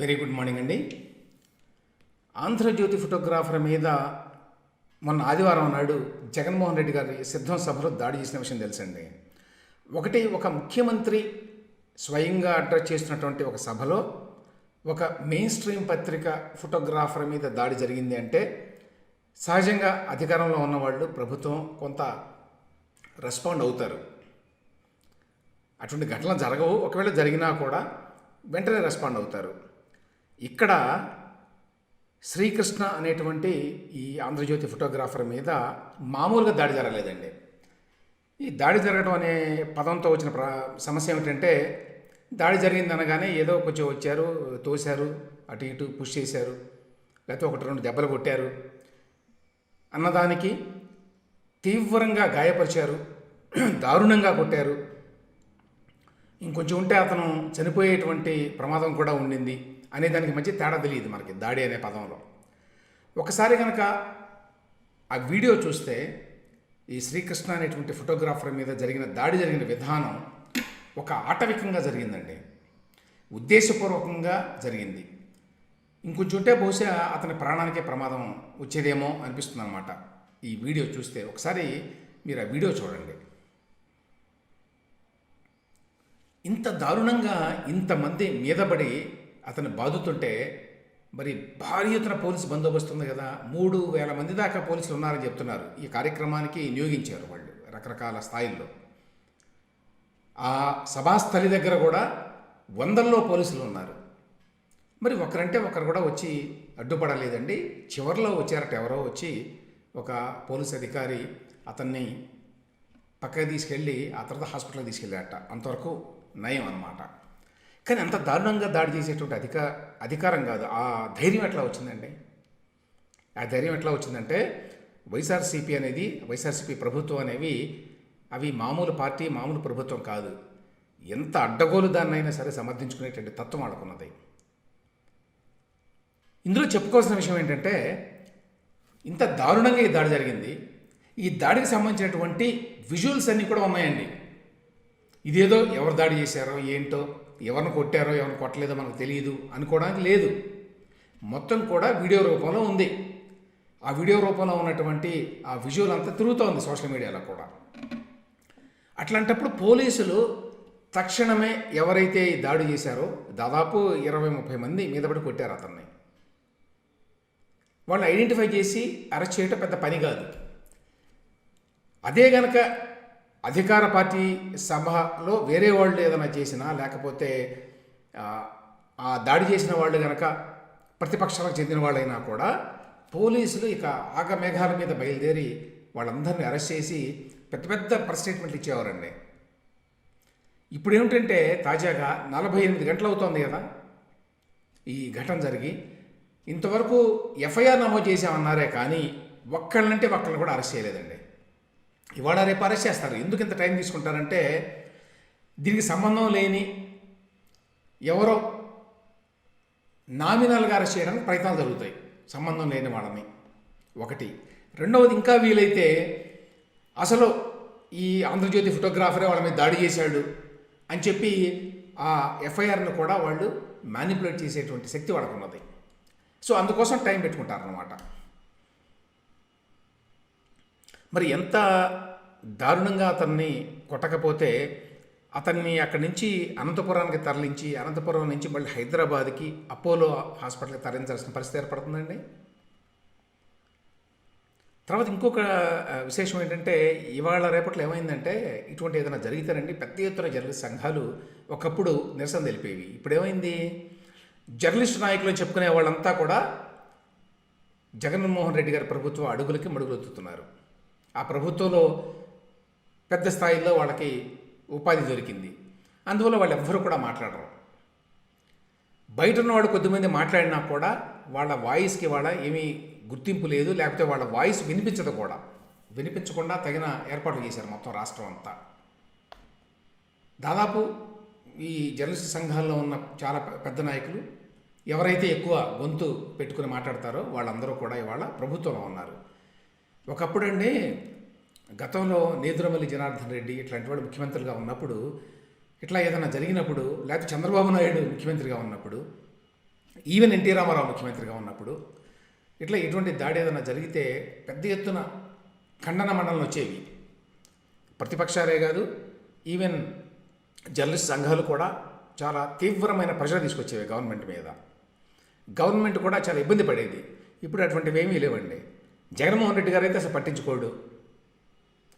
Very good morning అండి. Andhra Jyothi photographer మీద మొన్న ఆదివారం నాడు జగన్మోహన్ రెడ్డి గారి సిద్ధం సభలో దాడి చేసిన విషయం తెలుసండి. ఒకటి ఒక ముఖ్యమంత్రి స్వయంగా అడ్రస్ చేస్తున్నటువంటి ఒక సభలో ఒక మెయిన్ స్ట్రీమ్ పత్రిక ఫోటోగ్రాఫర్ మీద దాడి జరిగింది అంటే సహజంగా అధికారంలో ఉన్నవాళ్ళు ప్రభుత్వం కొంత రెస్పాండ్ అవుతారు. అటువంటి ఘటనలు జరగవు. ఒకవేళ జరిగినా కూడా వెంటనే రెస్పాండ్ అవుతారు. ఇక్కడ శ్రీకృష్ణ అనేటువంటి ఈ ఆంధ్రజ్యోతి ఫోటోగ్రాఫర్ మీద మామూలుగా దాడి జరగలేదండి. ఈ దాడి జరగడం అనే పదంతో వచ్చిన ప్ర సమస్య ఏమిటంటే దాడి జరిగింది అనగానే ఏదో కొంచెం వచ్చారు తోశారు అటు ఇటు పుష్ చేశారు లేకపోతే ఒకటి రెండు దెబ్బలు కొట్టారు. అన్నదానికి తీవ్రంగా గాయపరిచారు దారుణంగా కొట్టారు. ఇంకొంచెం ఉంటే అతను చనిపోయేటువంటి ప్రమాదం కూడా ఉండింది. అనే దానికి మంచి తేడా తెలియదు మనకి దాడి అనే పదంలో. ఒకసారి కనుక ఆ వీడియో చూస్తే ఈ శ్రీకృష్ణ అనేటువంటి ఫోటోగ్రాఫర్ మీద జరిగిన దాడి జరిగిన విధానం ఒక ఆటవికంగా జరిగిందండి. ఉద్దేశపూర్వకంగా జరిగింది. ఇంకొంచుంటే బహుశా అతని ప్రాణానికే ప్రమాదం వచ్చేదేమో అనిపిస్తుంది అనమాట ఈ వీడియో చూస్తే ఒకసారి మీరు ఆ వీడియో చూడండి. ఇంత దారుణంగా ఇంతమంది మీదబడి అతను బాధుతుంటే మరి భారీ ఎత్తున పోలీసు బందోబస్తు ఉంది కదా మూడు వేల మంది దాకా పోలీసులు ఉన్నారని చెప్తున్నారు. ఈ కార్యక్రమానికి నియోగించారు వాళ్ళు రకరకాల స్థాయిల్లో. ఆ సభాస్థలి దగ్గర కూడా వందల్లో పోలీసులు ఉన్నారు. మరి ఒకరంటే ఒకరు కూడా వచ్చి అడ్డుపడలేదండి. చివరిలో వచ్చారట ఎవరో వచ్చి ఒక పోలీస్ అధికారి అతన్ని పక్కకి తీసుకెళ్ళి ఆ తర్వాత హాస్పిటల్కి తీసుకెళ్ళారట. అంతవరకు నయం అన్నమాట. కానీ అంత దారుణంగా దాడి చేసేటువంటి అధిక అధికారం కాదు. ఆ ధైర్యం ఎట్లా వచ్చిందండి? ఆ ధైర్యం ఎట్లా వచ్చిందంటే వైఎస్ఆర్సీపీ అనేది వైఎస్ఆర్సీపీ ప్రభుత్వం అనేవి అవి మామూలు పార్టీ మామూలు ప్రభుత్వం కాదు. ఎంత అడ్డగోలు దాన్నైనా సరే సమర్థించుకునేటువంటి తత్వం ఆడుకున్నది ఇందులో చెప్పుకోవాల్సిన విషయం ఏంటంటే ఇంత దారుణంగా ఈ దాడి జరిగింది. ఈ దాడికి సంబంధించినటువంటి విజువల్స్ అన్నీ కూడా ఉన్నాయండి. ఇదేదో ఎవరు దాడి చేశారో ఏంటో ఎవరిని కొట్టారో ఎవరిని కొట్టలేదో మనకు తెలియదు అనుకోవడానికి లేదు. మొత్తం కూడా వీడియో రూపంలో ఉంది. ఆ వీడియో రూపంలో ఉన్నటువంటి ఆ విజువల్ అంతా తిరుగుతోంది సోషల్ మీడియాలో కూడా. అట్లాంటప్పుడు పోలీసులు తక్షణమే ఎవరైతే దాడి చేశారో దాదాపు ఇరవై ముప్పై మంది మీదపడి కొట్టారు అతన్ని. వాళ్ళు ఐడెంటిఫై చేసి అరెస్ట్ చేయటం పెద్ద పని కాదు. అదే గనక అధికార పార్టీ సభలో వేరే వాళ్ళు ఏదైనా చేసినా లేకపోతే ఆ, దాడి చేసిన వాళ్ళు కనుక ప్రతిపక్షాలకు చెందిన వాళ్ళైనా కూడా పోలీసులు ఇక ఆగమేఘాల మీద బయలుదేరి వాళ్ళందరినీ అరెస్ట్ చేసి పెద్ద పెద్ద ప్రెస్ స్టేట్మెంట్లు ఇచ్చేవారండి. ఇప్పుడు ఏమిటంటే తాజాగా నలభై ఎనిమిది గంటలు అవుతోంది కదా. ఈ ఘటన జరిగి ఇంతవరకు ఎఫ్ఐఆర్ నమోదు చేసామన్నారే కానీ ఒక్కళ్ళంటే ఒక్కళ్ళని కూడా అరెస్ట్ చేయలేదండి. ఇవాళ రేపు అరెస్ట్ చేస్తారు. ఎందుకు ఇంత టైం తీసుకుంటారంటే దీనికి సంబంధం లేని ఎవరో నామినల్గా అరెస్ట్ చేయడానికి ప్రయత్నాలు జరుగుతాయి. సంబంధం లేని వాళ్ళని. ఒకటి. రెండవది ఇంకా వీలైతే అసలు ఈ ఆంధ్రజ్యోతి ఫోటోగ్రాఫరే వాళ్ళ మీద దాడి చేశాడు అని చెప్పి ఆ ఎఫ్ఐఆర్ను కూడా వాళ్ళు మ్యానిపులేట్ చేసేటువంటి శక్తి వాళ్ళకు ఉన్నది సో అందుకోసం టైం పెట్టుకుంటారనమాట మరి ఎంత దారుణంగా అతన్ని కొట్టకపోతే అతన్ని అక్కడి నుంచి అనంతపురానికి తరలించి అనంతపురం నుంచి మళ్ళీ హైదరాబాద్కి అపోలో హాస్పిటల్కి తరలించాల్సిన పరిస్థితి ఏర్పడుతుందండి? తర్వాత ఇంకొక విశేషం ఏంటంటే ఇవాళ రేపట్లో ఏమైందంటే ఇటువంటి ఏదైనా జరిగితేనండి పెద్ద ఎత్తున జర్నలిస్ట్ సంఘాలు ఒకప్పుడు నిరసన తెలిపేవి. ఇప్పుడు ఏమైంది జర్నలిస్ట్ నాయకులు చెప్పుకునే వాళ్ళంతా కూడా జగన్మోహన్ రెడ్డి గారి ప్రభుత్వ అడుగులకి మడుగులొత్తుతున్నారు ఆ ప్రభుత్వంలో పెద్ద స్థాయిలో వాళ్ళకి ఉపాధి దొరికింది. అందువల్ల వాళ్ళు ఎవ్వరూ కూడా మాట్లాడరు. బయట ఉన్నవాడు కొద్దిమంది మాట్లాడినా కూడా వాళ్ళ వాయిస్కి వాళ్ళ ఏమీ గుర్తింపు లేదు లేకపోతే వాళ్ళ వాయిస్ వినిపించదు కూడా. వినిపించకుండా తగిన ఏర్పాట్లు చేశారు మొత్తం రాష్ట్రం అంతా. దాదాపు ఈ జర్నలిస్ట్ సంఘాల్లో ఉన్న చాలా పెద్ద నాయకులు ఎవరైతే ఎక్కువ గొంతు పెట్టుకుని మాట్లాడతారో వాళ్ళందరూ కూడా ఇవాళ ప్రభుత్వంలో ఉన్నారు. ఒకప్పుడండి గతంలో నేదురమల్లి జనార్దన్ రెడ్డి ఇట్లాంటి వాడు ముఖ్యమంత్రిగా ఉన్నప్పుడు ఇట్లా ఏదైనా జరిగినప్పుడు లేకపోతే చంద్రబాబు నాయుడు ముఖ్యమంత్రిగా ఉన్నప్పుడు ఈవెన్ ఎన్టీ రామారావు ముఖ్యమంత్రిగా ఉన్నప్పుడు ఇట్లా ఇటువంటి దాడి ఏదైనా జరిగితే పెద్ద ఎత్తున ఖండన మండలం వచ్చేవి. ప్రతిపక్షాలే కాదు ఈవెన్ జర్నలిస్ట్ సంఘాలు కూడా చాలా తీవ్రమైన ప్రెషర్ తీసుకొచ్చేవి గవర్నమెంట్ మీద. గవర్నమెంట్ కూడా చాలా ఇబ్బంది పడేది. ఇప్పుడు అటువంటివి ఏమీ లేవండి. జగన్మోహన్ రెడ్డి గారు అయితే అసలు పట్టించుకోడు.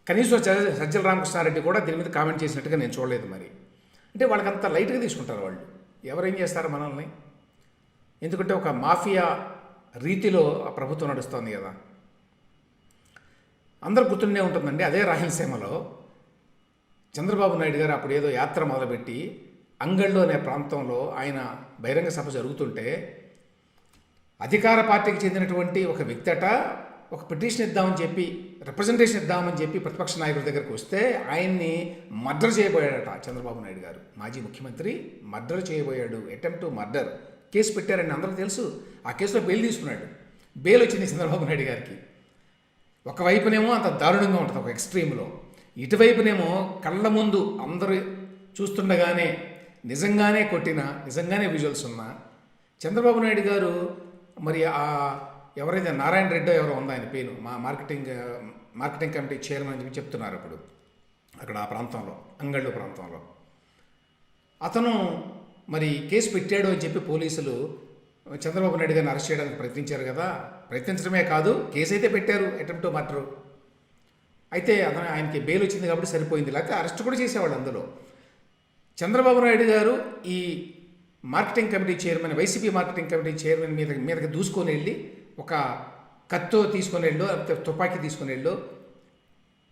కనీసం సజ్జల రామకృష్ణారెడ్డి కూడా దీని మీద కామెంట్ చేసినట్టుగా నేను చూడలేదు మరి. అంటే వాళ్ళకి అంత లైట్గా తీసుకుంటారు వాళ్ళు. ఎవరేం చేస్తారు మనల్ని? ఎందుకంటే ఒక మాఫియా రీతిలో ఆ ప్రభుత్వం నడుస్తోంది కదా. అందరు గుర్తుండే ఉంటుందండి అదే రాయలసీమలో చంద్రబాబు నాయుడు గారు అప్పుడు ఏదో యాత్ర మొదలుపెట్టి అంగళ్ళు అనే ప్రాంతంలో ఆయన బహిరంగ సభ జరుగుతుంటే అధికార పార్టీకి చెందినటువంటి ఒక వ్యక్తట ఒక పిటిషన్ ఇద్దామని చెప్పి రిప్రజెంటేషన్ ఇద్దామని చెప్పి ప్రతిపక్ష నాయకుడి దగ్గరికి వస్తే ఆయన్ని మర్డర్ చేయబోయాడట చంద్రబాబు నాయుడు గారు. మాజీ ముఖ్యమంత్రి మర్డర్ చేయబోయాడు. అటెంప్ట్ టు మర్డర్ కేసు పెట్టారని అందరూ తెలుసు. ఆ కేసులో బెయిల్ తీసుకున్నాడు. బెయిల్ వచ్చింది చంద్రబాబు నాయుడు గారికి. ఒకవైపునేమో అంత దారుణంగా ఉంటుంది ఒక ఎక్స్ట్రీమ్లో ఇటువైపునేమో కళ్ళ ముందు అందరూ చూస్తుండగానే నిజంగానే కొట్టిన నిజంగానే విజువల్స్ ఉన్నా చంద్రబాబు నాయుడు గారు మరి ఆ ఎవరైతే నారాయణ రెడ్డో ఎవరో ఉందో ఆయన పేరు మా మార్కెటింగ్ మార్కెటింగ్ కమిటీ చైర్మన్ అని చెప్పి చెప్తున్నారు అప్పుడు అక్కడ ఆ ప్రాంతంలో అంగళ్ళు ప్రాంతంలో. అతను మరి కేసు పెట్టాడు అని చెప్పి పోలీసులు చంద్రబాబు నాయుడు గారిని అరెస్ట్ చేయడానికి ప్రయత్నించారు కదా ప్రయత్నించడమే కాదు కేసు అయితే పెట్టారు అటెంప్ట్ మర్డర్. అయితే అతను ఆయనకి బెయిల్ వచ్చింది కాబట్టి సరిపోయింది లేకపోతే అరెస్ట్ కూడా చేసేవాళ్ళు అందులో. చంద్రబాబు నాయుడు గారు ఈ marketing committee chairman YCP marketing committee chairman మీద మీదకి దూసుకొని వెళ్ళి ఒక కత్తో తీసుకొని వెళ్ళో లేకపోతే తుపాకీ తీసుకొని వెళ్ళో.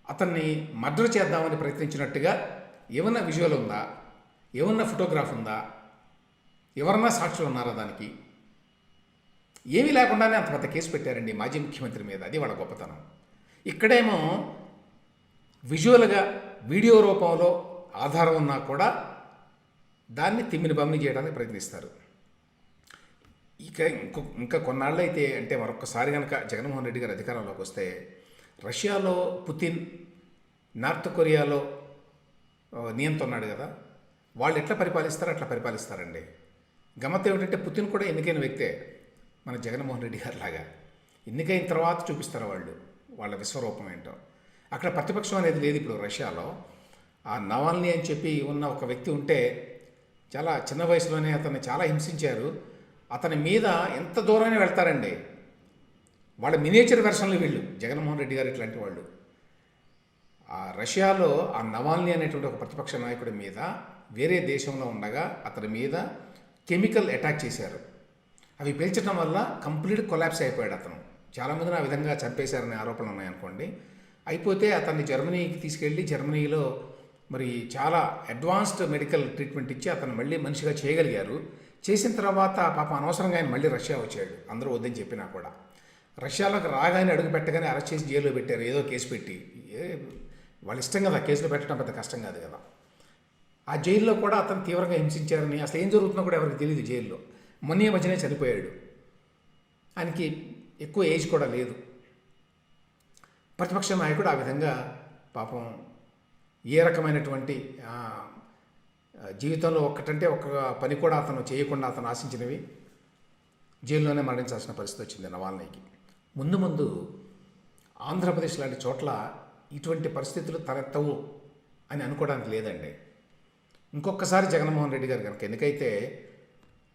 అతన్ని మర్డర్ చేద్దామని ప్రయత్నించినట్టుగా ఏమన్నా విజువల్ ఉందా? ఏమన్నా ఫోటోగ్రాఫ్ ఉందా? ఎవరన్నా సాక్షులు ఉన్నారా దానికి? ఏమీ లేకుండానే అంత పెద్ద కేసు పెట్టారండి మాజీ ముఖ్యమంత్రి మీద. అది వాళ్ళ గొప్పతనం. ఇక్కడేమో విజువల్గా వీడియో రూపంలో ఆధారం ఉన్నా కూడా దాన్ని తిమ్మిని బమ్మిని చేయడానికి ప్రయత్నిస్తారు. ఇక ఇంకో ఇంకా కొన్నాళ్ళు అయితే అంటే మరొకసారి కనుక జగన్మోహన్ రెడ్డి గారు అధికారంలోకి వస్తే రష్యాలో పుతిన్ నార్త్ కొరియాలో ఆ, ఉన్నాడు కదా వాళ్ళు ఎట్లా పరిపాలిస్తారో అట్లా పరిపాలిస్తారండి. గమత ఏమిటంటే పుతిన్ కూడా ఎన్నికైన వ్యక్తే మన జగన్మోహన్ రెడ్డి గారి లాగా. ఎన్నికైన తర్వాత చూపిస్తారు వాళ్ళు? వాళ్ళ విశ్వరూపం ఏంటో. అక్కడ ప్రతిపక్షం అనేది లేదు ఇప్పుడు రష్యాలో. ఆ నవాల్ని అని చెప్పి ఉన్న ఒక వ్యక్తి ఉంటే చాలా చిన్న వయసులోనే అతన్ని చాలా హింసించారు. అతని మీద ఎంత దూరమైన వెళ్తారండి. వాళ్ళ మినేచర్ వెర్షన్లు వీళ్ళు జగన్మోహన్ రెడ్డి గారు ఇట్లాంటి వాళ్ళు. ఆ రష్యాలో ఆ నవాల్ని అనేటువంటి ఒక ప్రతిపక్ష నాయకుడి మీద వేరే దేశంలో ఉండగా అతని మీద కెమికల్ అటాక్ చేశారు. అవి పేల్చడం వల్ల కంప్లీట్ కొలాప్స్ అయిపోయాడు అతను. చాలామందిని ఆ విధంగా చంపేశారనే ఆరోపణలు ఉన్నాయనుకోండి. అయిపోతే అతన్ని జర్మనీకి తీసుకెళ్ళి జర్మనీలో మరి చాలా అడ్వాన్స్డ్ మెడికల్ ట్రీట్మెంట్ ఇచ్చి అతను మళ్ళీ మనిషిగా చేయగలిగారు. చేసిన తర్వాత పాపం అనవసరంగా ఆయన మళ్ళీ రష్యా వచ్చాడు. అందరూ వద్దని చెప్పినా కూడా. రష్యాలోకి రాగానే అడుగు పెట్టగానే అరెస్ట్ చేసి జైల్లో పెట్టారు. ఏదో కేసు పెట్టి. ఏ వాళ్ళ ఇష్టం కదా కేసులు పెట్టడం పెద్ద కష్టం కాదు కదా. ఆ జైల్లో కూడా అతను తీవ్రంగా హింసించారని అసలు ఏం జరుగుతుందో కూడా ఎవరికి తెలియదు జైల్లో. మొన్న మధ్యనే చనిపోయాడు. ఆయనకి ఎక్కువ ఏజ్ కూడా లేదు. ప్రతిపక్ష నాయకుడు ఆ విధంగా పాపం ఏ రకమైనటువంటి జీవితంలో ఒక్కటంటే ఒక్క పని కూడా అతను చేయకుండా అతను ఆశించినవి జైల్లోనే మరణించాల్సిన పరిస్థితి వచ్చింది నవాల్నీకి ముందు ముందు ఆంధ్రప్రదేశ్ లాంటి చోట్ల ఇటువంటి పరిస్థితులు తలెత్తవు అని అనుకోవడానికి లేదండి. ఇంకొకసారి జగన్మోహన్ రెడ్డి గారు కనుక ఎందుకైతే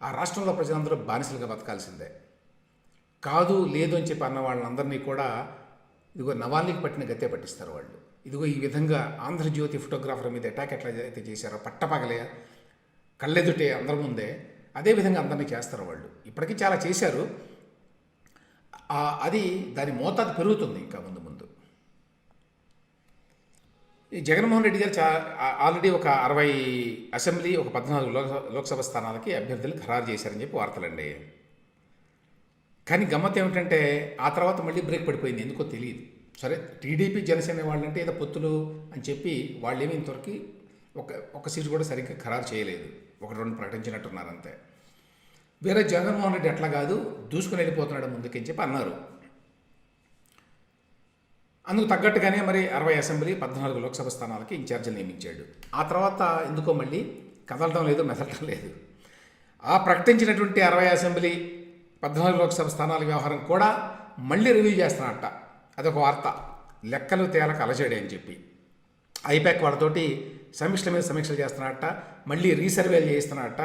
ఆ రాష్ట్రంలో ప్రజలందరూ బానిసలుగా బతకాల్సిందే. కాదు లేదు అని చెప్పి అన్న వాళ్ళందరినీ కూడా ఇదిగో నవాల్నీకి పట్టిన గతే పట్టిస్తారు వాళ్ళు. ఇదిగో ఈ విధంగా ఆంధ్రజ్యోతి ఫోటోగ్రాఫర్ మీద అటాక్ ఎట్లా అయితే చేశారో పట్టపగలే కళ్ళెదుటే అందరి ముందే అదే విధంగా అందరినీ చేస్తారు వాళ్ళు. ఇప్పటికీ చాలా చేశారు. అది దాని మోతాదు పెరుగుతుంది ఇంకా ముందు ముందు. ఈ జగన్మోహన్ రెడ్డి గారు చా ఆల్రెడీ ఒక అరవై అసెంబ్లీ ఒక పద్నాలుగు లోక్సభ స్థానాలకి అభ్యర్థులు ఖరారు చేశారని చెప్పి వార్తలండి. కానీ గమ్మత్ ఏమిటంటే ఆ తర్వాత మళ్ళీ బ్రేక్ పడిపోయింది ఎందుకో తెలియదు. సరే టీడీపీ జనసేన వాళ్ళంటే ఏదో పొత్తులు అని చెప్పి వాళ్ళేమి ఇంతవరకు ఒక ఒక సీటు కూడా సరిగ్గా ఖరారు చేయలేదు. ఒక రెండు ప్రకటించినట్టున్నారు అంతే. వేరే జగన్మోహన్ రెడ్డి అట్లా కాదు దూసుకుని వెళ్ళిపోతున్నాడు ముందుకని చెప్పి అన్నారు. అందుకు తగ్గట్టుగానే మరి అరవై అసెంబ్లీ పద్నాలుగు లోక్సభ స్థానాలకి ఇన్ఛార్జీలు నియమించాడు. ఆ తర్వాత ఎందుకో మళ్ళీ కదలటం లేదు మెదలటం లేదు. ఆ ప్రకటించినటువంటి అరవై అసెంబ్లీ పద్నాలుగు లోక్సభ స్థానాల వ్యవహారం కూడా మళ్ళీ రివ్యూ చేస్తున్నట్ట అదొక వార్త. లెక్కలు తేలక అలజడి అని చెప్పి. ఐపాక్ వాళ్ళతోటి సమీక్షల మీద సమీక్షలు చేస్తున్నట్ట మళ్ళీ రీసర్వేలు చేయిస్తున్నట్ట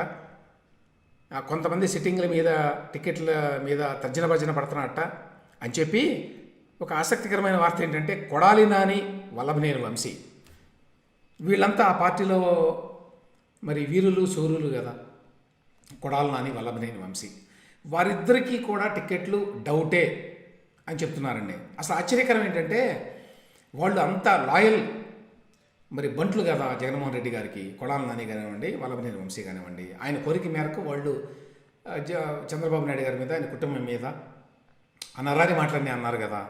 కొంతమంది సిట్టింగ్ల మీద టికెట్ల మీద తర్జన భర్జన పడుతున్నట్ట అని చెప్పి ఒక ఆసక్తికరమైన వార్త ఏంటంటే కొడాలి నాని వల్లభనేని వంశీ. వీళ్ళంతా ఆ పార్టీలో మరి వీరులు సూరులు కదా. కొడాలి నాని వల్లభనేని వంశీ. వారిద్దరికీ కూడా టికెట్లు డౌటే. అని చెప్తున్నారండి. అసలు ఆశ్చర్యకరం ఏంటంటే వాళ్ళు అంత లాయల్. మరి బంట్లు కదా జగన్మోహన్ రెడ్డి గారికి కొడాల నాని కానివ్వండి వల్లభనేని వంశీ కానివ్వండి ఆయన కోరిక మేరకు వాళ్ళు చంద్రబాబు నాయుడు గారి మీద ఆయన కుటుంబం మీద అనరాని మాటలన్నీ అన్నారు కదా.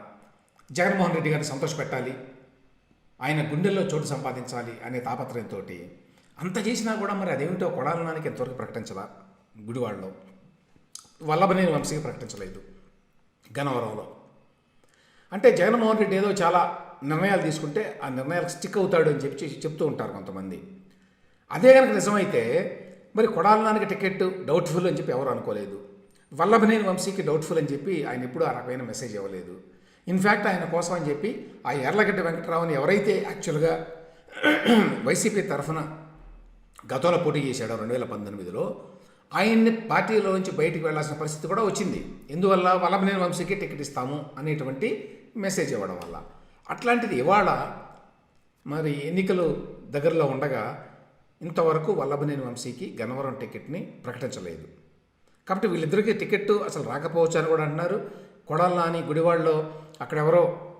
జగన్మోహన్ రెడ్డి గారిని సంతోషపెట్టాలి ఆయన గుండెల్లో చోటు సంపాదించాలి అనే తాపత్రయంతో అంత చేసినా కూడా మరి అదేమిటో కొడాల నానికి ఎంతవరకు ప్రకటించదా గుడివాడలో. వల్లభనేని వంశీకి ప్రకటించలేదు. గనవరంలో అంటే జగన్మోహన్ రెడ్డి ఏదో చాలా నిర్ణయాలు తీసుకుంటే ఆ నిర్ణయాలకు స్టిక్ అవుతాడు అని చెప్పి చెప్తూ ఉంటారు కొంతమంది. అదే కనుక నిజమైతే మరి కొడాలనానికి టికెట్ డౌట్ఫుల్ అని చెప్పి ఎవరు అనుకోలేదు. వల్లభనేని వంశీకి డౌట్ఫుల్ అని చెప్పి ఆయన ఎప్పుడూ ఆ రకమైన మెసేజ్ ఇవ్వలేదు. ఇన్ఫ్యాక్ట్ ఆయన కోసం అని చెప్పి ఆ ఎర్లగడ్డ వెంకటరావుని ఎవరైతే యాక్చువల్గా వైసీపీ తరఫున గతంలో పోటీ చేశాడో రెండు వేల పంతొమ్మిదిలో ఆయన్ని పార్టీలో నుంచి బయటికి వెళ్ళాల్సిన పరిస్థితి కూడా వచ్చింది. ఎందువల్ల? వల్లభనేని వంశీకి టికెట్ ఇస్తాము అనేటువంటి మెసేజ్ ఇవ్వడం వల్ల. అట్లాంటిది ఇవాళ మరి ఎన్నికలు దగ్గరలో ఉండగా ఇంతవరకు వల్లభనేని వంశీకి గన్నవరం టికెట్ని ప్రకటించలేదు. కాబట్టి వీళ్ళిద్దరికీ టికెట్ అసలు రాకపోవచ్చు అని కూడా అంటున్నారు. కొడాలని గుడివాళ్ళలో గుడివాడలో అక్కడెవరో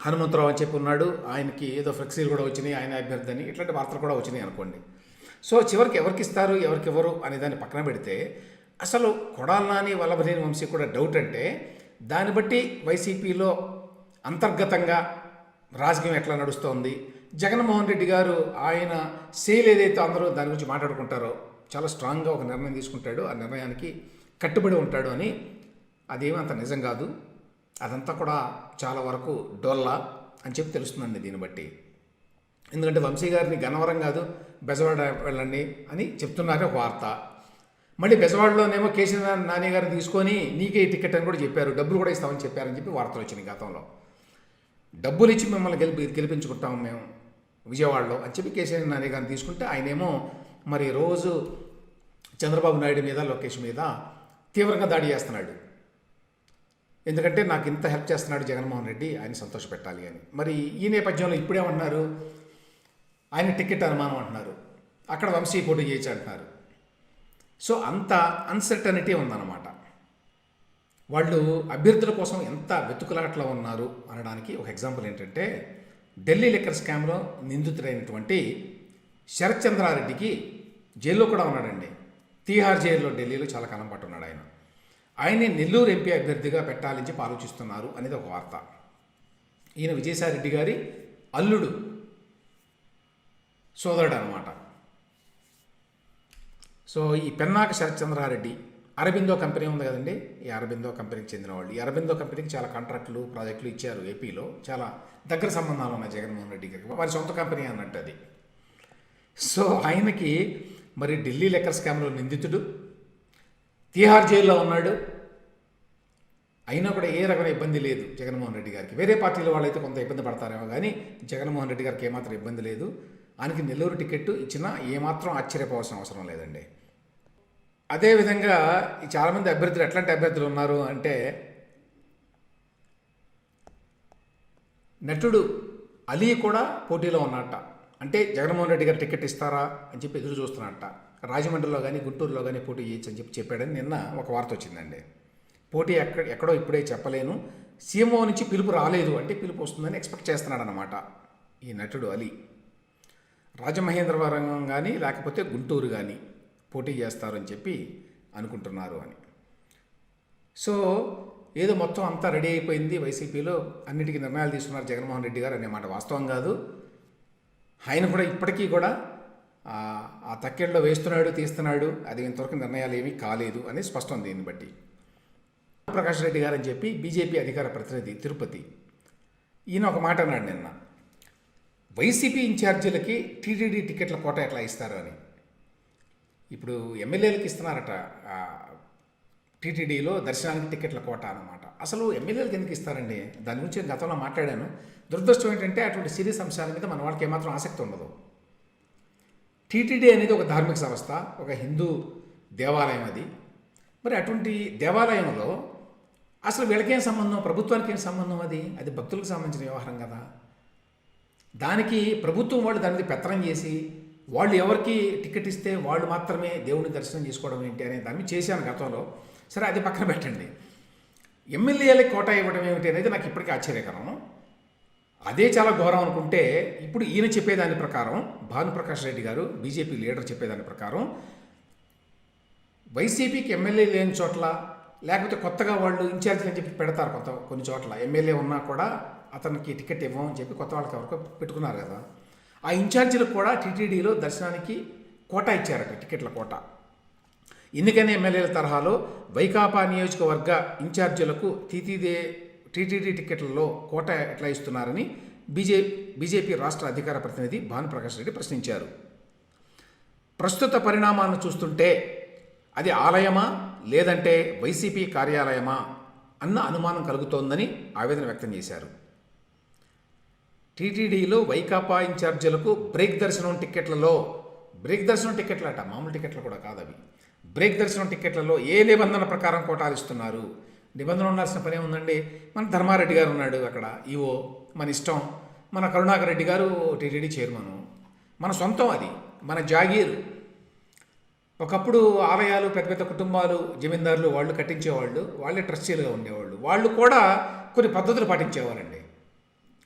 హనుమంతరావు అని చెప్పి ఉన్నాడు. ఆయనకి ఏదో ఫ్లెక్సీలు కూడా వచ్చినాయి ఆయన అభ్యర్థి అని ఇట్లాంటి వార్తలు కూడా వచ్చినాయి అనుకోండి. సో చివరికి ఎవరికి ఇస్తారు ఎవరికి ఇవ్వరు అనే దాన్ని పక్కన పెడితే అసలు కొడాలని వల్లభనేని వంశీ కూడా డౌట్ అంటే దాన్ని బట్టి వైసీపీలో అంతర్గతంగా రాజకీయం ఎట్లా నడుస్తోంది? జగన్మోహన్ రెడ్డి గారు ఆయన సేల్ ఏదైతే అందరూ దాని గురించి మాట్లాడుకుంటారో చాలా స్ట్రాంగ్గా ఒక నిర్ణయం తీసుకుంటాడు. ఆ నిర్ణయానికి కట్టుబడి ఉంటాడు అని అదేమీ అంత నిజం కాదు. అదంతా కూడా చాలా వరకు డొల్లా అని చెప్పి తెలుస్తుందండి దీన్ని బట్టి. ఎందుకంటే వంశీ గారిని గన్నవరం కాదు బెజవాడ వెళ్ళండి అని చెప్తున్నారు ఒక వార్త. మళ్ళీ బెజవాడలోనేమో కేసీఆర్ నాని గారిని తీసుకొని నీకే ఈ టికెట్ అని కూడా చెప్పారు. డబ్బులు కూడా ఇస్తామని చెప్పారని చెప్పి వార్తలు వచ్చినాయి గతంలో. డబ్బులు ఇచ్చి మిమ్మల్ని గెలిపి గెలిపించుకుంటాం మేము విజయవాడలో అని చెప్పి కేసీఆర్ నాని గారిని తీసుకుంటే ఆయనేమో మరి రోజు చంద్రబాబు నాయుడు మీద లోకేష్ మీద తీవ్రంగా దాడి చేస్తున్నాడు. ఎందుకంటే నాకు ఇంత హెల్ప్ చేస్తున్నాడు జగన్మోహన్ రెడ్డి ఆయన సంతోషపెట్టాలి అని. మరి ఈ నేపథ్యంలో ఇప్పుడేమంటున్నారు ఆయన టికెట్ అనుమానం అంటున్నారు అక్కడ వంశీ పోటీ చేయొచ్చు అంటున్నారు సో అంత అన్సర్టనిటీ ఉందన్నమాట. వాళ్ళు అభ్యర్థుల కోసం ఎంత వెతుకులాట్లో ఉన్నారు అనడానికి ఒక ఎగ్జాంపుల్ ఏంటంటే ఢిల్లీ లిక్కర్ స్కామ్లో నిందితుడైనటువంటి శరత్ చంద్రారెడ్డికి జైల్లో కూడా ఉన్నాడండి. తీహార్ జైల్లో ఢిల్లీలో చాలా కాలం పాటు ఉన్నాడు ఆయన. ఆయన్ని నెల్లూరు ఎంపీ అభ్యర్థిగా పెట్టాలని చెప్పి ఆలోచిస్తున్నారు అనేది ఒక వార్త. ఈయన విజయసాయిరెడ్డి గారి అల్లుడు సోదరుడు అనమాట సో ఈ పెన్నాక శరత్చంద్రారెడ్డి అరబిందో కంపెనీ ఉంది కదండి. ఈ అరబిందో కంపెనీకి చెందిన వాళ్ళు. ఈ అరబిందో కంపెనీకి చాలా కాంట్రాక్టులు ప్రాజెక్టులు ఇచ్చారు ఏపీలో చాలా దగ్గర సంబంధాలు ఉన్నాయి జగన్మోహన్ రెడ్డి గారికి. వారి సొంత కంపెనీ అన్నట్టు అది. సో ఆయనకి మరి ఢిల్లీ లెక్కర్ స్కామ్లో నిందితుడు. తీహార్ జైల్లో ఉన్నాడు. అయినా కూడా ఏ రకమైన ఇబ్బంది లేదు జగన్మోహన్ రెడ్డి గారికి. వేరే పార్టీల వాళ్ళైతే కొంత ఇబ్బంది పడతారేమో కానీ జగన్మోహన్ రెడ్డి గారికి ఏమాత్రం ఇబ్బంది లేదు. ఆయనకి నెల్లూరు టికెట్ ఇచ్చినా ఏమాత్రం ఆశ్చర్యపోవాల్సిన అవసరం లేదండి. అదేవిధంగా ఈ చాలామంది అభ్యర్థులు ఎట్లాంటి అభ్యర్థులు ఉన్నారు అంటే నటుడు అలీ కూడా పోటీలో ఉన్నట్ట అంటే జగన్మోహన్ రెడ్డి గారు టికెట్ ఇస్తారా అని చెప్పి ఎదురు చూస్తున్నట్ట రాజమండ్రిలో కానీ గుంటూరులో కానీ పోటీ చేయొచ్చు అని చెప్పి చెప్పాడని నిన్న ఒక వార్త వచ్చిందండి. పోటీ ఎక్కడ ఎక్కడో ఇప్పుడే చెప్పలేను. సీఎంఓ నుంచి పిలుపు రాలేదు అంటే పిలుపు వస్తుందని ఎక్స్పెక్ట్ చేస్తున్నాడు అనమాట ఈ నటుడు అలీ. రాజమహేంద్రవరం కానీ లేకపోతే గుంటూరు కానీ పోటీ చేస్తారని చెప్పి అనుకుంటున్నారు అని. సో ఏదో మొత్తం అంతా రెడీ అయిపోయింది వైసీపీలో అన్నిటికీ నిర్ణయాలు తీసుకున్నారు జగన్మోహన్ రెడ్డి గారు అనే మాట వాస్తవం కాదు. ఆయన కూడా ఇప్పటికీ కూడా ఆ- తక్కెళ్ళలో వేస్తున్నాడు తీస్తున్నాడు అది ఇంతవరకు నిర్ణయాలు ఏమీ కాలేదు అనేది స్పష్టం దీన్ని బట్టి. ప్రకాష్ రెడ్డి గారు అని చెప్పి బీజేపీ అధికార ప్రతినిధి తిరుపతి. ఈయన ఒక మాట అన్నాడు నిన్న వైసీపీ ఇన్ఛార్జీలకి టీటీడీ టికెట్ల కోట ఎట్లా ఇస్తారు అని. ఇప్పుడు ఎమ్మెల్యేలకు ఇస్తున్నారట టీటీడీలో దర్శనానికి టికెట్ల కోట అనమాట అసలు ఎమ్మెల్యేలకు ఎందుకు ఇస్తారండి? దాని గురించి గతంలో మాట్లాడాను. దురదృష్టం ఏంటంటే అటువంటి సీరియస్ అంశాల మీద మన వాళ్ళకి ఏమాత్రం ఆసక్తి ఉండదు. టీటీడీ అనేది ఒక ధార్మిక సంస్థ ఒక హిందూ దేవాలయం అది. మరి అటువంటి దేవాలయంలో అసలు వీళ్ళకేం సంబంధం? ప్రభుత్వానికి ఏం సంబంధం అది? అది భక్తులకు సంబంధించిన వ్యవహారం కదా. దానికి ప్రభుత్వం వాళ్ళు దానికి పెత్తనం చేసి వాళ్ళు ఎవరికి టికెట్ ఇస్తే వాళ్ళు మాత్రమే దేవుని దర్శనం చేసుకోవడం ఏంటి అనే దాన్ని చేశాను గతంలో. సరే అది పక్కన పెట్టండి. ఎమ్మెల్యేలకు కోటా ఇవ్వడం ఏమిటి అనేది నాకు ఇప్పటికీ ఆశ్చర్యకరం. అదే చాలా ఘోరం అనుకుంటే ఇప్పుడు ఈయన చెప్పేదాని ప్రకారం భానుప్రకాష్ రెడ్డి గారు బీజేపీ లీడర్ చెప్పేదాని ప్రకారం వైసీపీకి ఎమ్మెల్యే లేని చోట్ల లేకపోతే కొత్తగా వాళ్ళు ఇన్ఛార్జ్ అని చెప్పి పెడతారు కొంత కొన్ని చోట్ల. ఎమ్మెల్యే ఉన్నా కూడా అతనికి టికెట్ ఇవ్వమని చెప్పి కొత్త వాళ్ళకి ఎవరికో పెట్టుకున్నారు కదా. ఆ ఇన్ఛార్జీలకు కూడా టీటీడీలో దర్శనానికి కోటా ఇచ్చారట టికెట్ల కోటా. ఎన్నికైన ఎమ్మెల్యేల తరహాలో వైకాపా నియోజకవర్గ ఇన్ఛార్జీలకు టీటీడీ టీటీడీ టికెట్లలో కోట ఎట్లా ఇస్తున్నారని బీజే బీజేపీ రాష్ట్ర అధికార ప్రతినిధి భానుప్రకాష్ రెడ్డి ప్రశ్నించారు. ప్రస్తుత పరిణామాలను చూస్తుంటే అది ఆలయమా లేదంటే వైసీపీ కార్యాలయమా అన్న అనుమానం కలుగుతోందని ఆవేదన వ్యక్తం చేశారు. టీటీడీలో వైకాపా ఇన్ఛార్జీలకు బ్రేక్ దర్శనం టిక్కెట్లలో బ్రేక్ దర్శనం టిక్కెట్లు అట మామూలు టిక్కెట్లు కూడా కాదు అవి. బ్రేక్ దర్శనం టిక్కెట్లలో ఏ నిబంధన ప్రకారం కోటాలు ఇస్తున్నారు నిబంధన ఉండాల్సిన పని ఉందండి మన ధర్మారెడ్డి గారు ఉన్నాడు అక్కడ ఈవో మన ఇష్టం. మన కరుణాకర్ రెడ్డి గారు టీటీడీ చైర్మను. మన సొంతం అది మన జాగీర్. ఒకప్పుడు ఆలయాలు పెద్ద పెద్ద కుటుంబాలు జమీందారులు వాళ్ళు కట్టించేవాళ్ళు వాళ్ళే ట్రస్టీలుగా ఉండేవాళ్ళు. వాళ్ళు కూడా కొన్ని పద్ధతులు పాటించేవారండి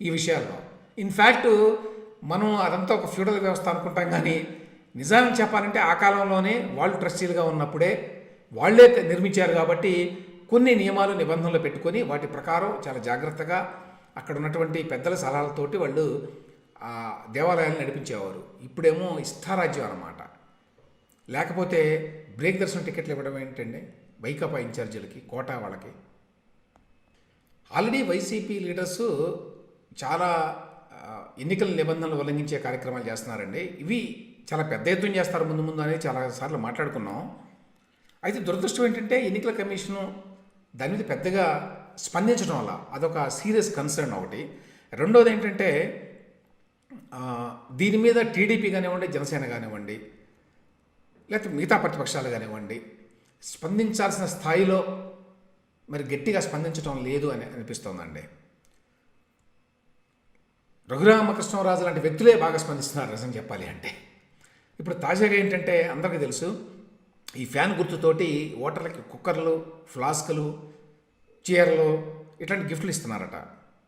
ఈ విషయాల్లో. ఇన్ఫ్యాక్ట్ మనం అదంతా ఒక ఫ్యూడల్ వ్యవస్థ అనుకుంటాం కానీ నిజాన్ని చెప్పాలంటే ఆ కాలంలోనే వాళ్ళు ట్రస్టీలుగా ఉన్నప్పుడే వాళ్ళే నిర్మించారు కాబట్టి కొన్ని నియమాలు నిబంధనలు పెట్టుకొని వాటి ప్రకారం చాలా జాగ్రత్తగా అక్కడ ఉన్నటువంటి పెద్దల సలహాలతోటి వాళ్ళు ఆ దేవాలయాలను నడిపించేవారు. ఇప్పుడేమో ఇష్టారాజ్యం అన్నమాట. లేకపోతే బ్రేక్ దర్శనం టికెట్లు ఇవ్వడం ఏంటండి? వైకాపా ఇన్ఛార్జీలకి కోటా వాళ్ళకి. ఆల్రెడీ వైసీపీ లీడర్స్ చాలా ఎన్నికల నిబంధనలు ఉల్లంఘించే కార్యక్రమాలు చేస్తున్నారండి. ఇవి చాలా పెద్ద ఎత్తున చేస్తారు ముందు ముందు అనేది చాలా సార్లు మాట్లాడుకున్నాం. అయితే దురదృష్టం ఏంటంటే ఎన్నికల కమిషను దాని మీద పెద్దగా స్పందించడం వల్ల అదొక సీరియస్ కన్సర్న్ ఒకటి. రెండోది ఏంటంటే దీని మీద టీడీపీ కానివ్వండి జనసేన కానివ్వండి లేకపోతే మిగతా ప్రతిపక్షాలు కానివ్వండి స్పందించాల్సిన స్థాయిలో మరి గట్టిగా స్పందించడం లేదు అని అనిపిస్తోందండి. రఘురామకృష్ణరాజు లాంటి వ్యక్తులే బాగా స్పందిస్తున్నారు నిజం చెప్పాలి అంటే. ఇప్పుడు తాజాగా ఏంటంటే అందరికీ తెలుసు ఈ ఫ్యాన్ గుర్తుతోటి ఓటర్లకి కుక్కర్లు ఫ్లాస్కులు చీరలు ఇట్లాంటి గిఫ్ట్లు ఇస్తున్నారట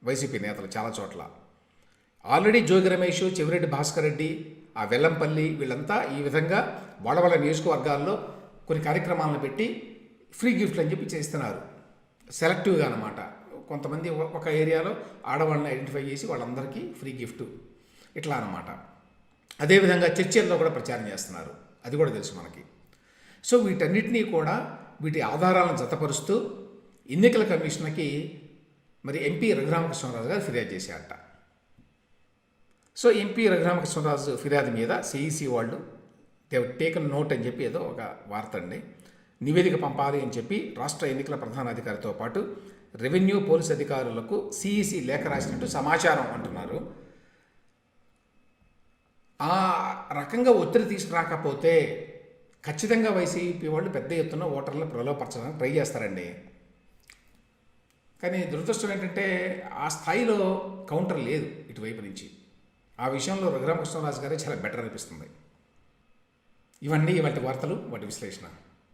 వైసీపీ నేతలు చాలా చోట్ల. ఆల్రెడీ జోగి రమేష్ చెవిరెడ్డి భాస్కర్ రెడ్డి ఆ వెల్లంపల్లి వీళ్ళంతా ఈ విధంగా వాళ్ళ వాళ్ళ నియోజకవర్గాల్లో కొన్ని కార్యక్రమాలను పెట్టి ఫ్రీ గిఫ్ట్లు అని చెప్పి చేస్తున్నారు. సెలెక్టివ్గా అనమాట కొంతమంది ఒక- ఏరియాలో ఆడవాళ్ళని ఐడెంటిఫై చేసి వాళ్ళందరికీ ఫ్రీ గిఫ్ట్. ఇట్లా అనమాట అదేవిధంగా చర్చల్లో కూడా ప్రచారం చేస్తున్నారు. అది కూడా తెలుసు మనకి. సో వీటన్నిటినీ కూడా వీటి ఆధారాలను జతపరుస్తూ ఎన్నికల కమిషన్కి మరి ఎంపీ రఘురామకృష్ణరాజు గారు ఫిర్యాదు చేశారట. సో ఎంపీ రఘురామకృష్ణరాజు ఫిర్యాదు మీద సిఈసి వాళ్ళు దే టేకన్ నోట్ అని చెప్పి ఏదో ఒక వార్త అండి. నివేదిక పంపాలి అని చెప్పి రాష్ట్ర ఎన్నికల ప్రధానాధికారితో పాటు రెవెన్యూ పోలీస్ అధికారులకు సిఈసి లేఖ రాసినట్టు సమాచారం అంటున్నారు. ఆ రకంగా ఒత్తిడి తీసుకురాకపోతే ఖచ్చితంగా వైసీపీ వాళ్ళు పెద్ద ఎత్తున ఓటర్లను ప్రలోపరచడానికి ట్రై చేస్తారండి. కానీ దురదృష్టం ఏంటంటే ఆ స్థాయిలో కౌంటర్ లేదు ఇటువైపు నుంచి. ఆ విషయంలో రఘురామకృష్ణరాజు గారే చాలా బెటర్ అనిపిస్తుంది. ఇవన్నీ ఇవాటి వార్తలు వాటి విశ్లేషణ.